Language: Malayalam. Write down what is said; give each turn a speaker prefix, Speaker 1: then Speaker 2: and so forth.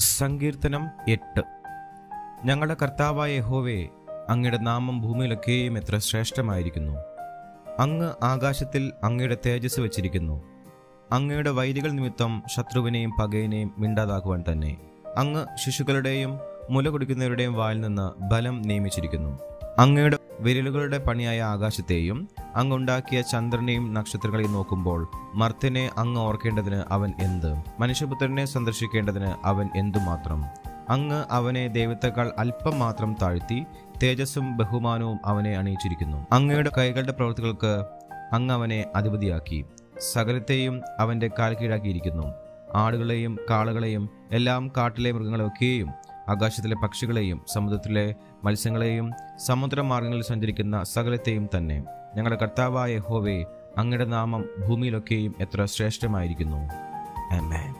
Speaker 1: സങ്കീർത്തനം എട്ട്. ഞങ്ങളുടെ കർത്താവായ യഹോവേ അങ്ങയുടെ നാമം ഭൂമിയിലൊക്കെയും എത്ര ശ്രേഷ്ഠമായിരിക്കുന്നു. അങ്ങ് ആകാശത്തിൽ അങ്ങയുടെ തേജസ് വച്ചിരിക്കുന്നു. അങ്ങയുടെ വൈരികൾ നിമിത്തം ശത്രുവിനെയും പകയനെയും മിണ്ടാതാക്കുവാൻ തന്നെ. അങ്ങ് ശിശുക്കളുടെയും മുല കുടിക്കുന്നവരുടെയും വായിൽ നിന്ന് ബലം നിയമിച്ചിരിക്കുന്നു. അങ്ങയുടെ വിരലുകളുടെ പണിയായ ആകാശത്തെയും അങ്ങുണ്ടാക്കിയ ചന്ദ്രനെയും നക്ഷത്രങ്ങളെയും നോക്കുമ്പോൾ മർത്തിനെ അങ്ങ് ഓർക്കേണ്ടതിന് അവൻ എന്ത്? മനുഷ്യപുത്രനെ സന്ദർശിക്കേണ്ടതിന് അവൻ എന്തുമാത്രം? അങ്ങ് അവനെ ദൈവത്തെക്കാൾ അല്പം മാത്രം താഴ്ത്തി തേജസ്സും ബഹുമാനവും അവനെ അണിയിച്ചിരിക്കുന്നു. അങ്ങയുടെ കൈകളുടെ പ്രവൃത്തികൾക്ക് അങ്ങ് അവനെ അധിപതിയാക്കി. സകലത്തെയും അവന്റെ കാൽ കീഴാക്കിയിരിക്കുന്നു. ആടുകളെയും കാളുകളെയും എല്ലാം കാട്ടിലെ മൃഗങ്ങളെയൊക്കെയും ആകാശത്തിലെ പക്ഷികളെയും സമുദ്രത്തിലെ മത്സ്യങ്ങളെയും സമുദ്രമാർഗങ്ങളിൽ സഞ്ചരിക്കുന്ന സകലത്തെയും തന്നെ. ഞങ്ങളുടെ കർത്താവായ ഹോവേ അങ്ങയുടെ നാമം ഭൂമിയിലൊക്കെയും എത്ര ശ്രേഷ്ഠമായിരിക്കുന്നു. ആമേൻ.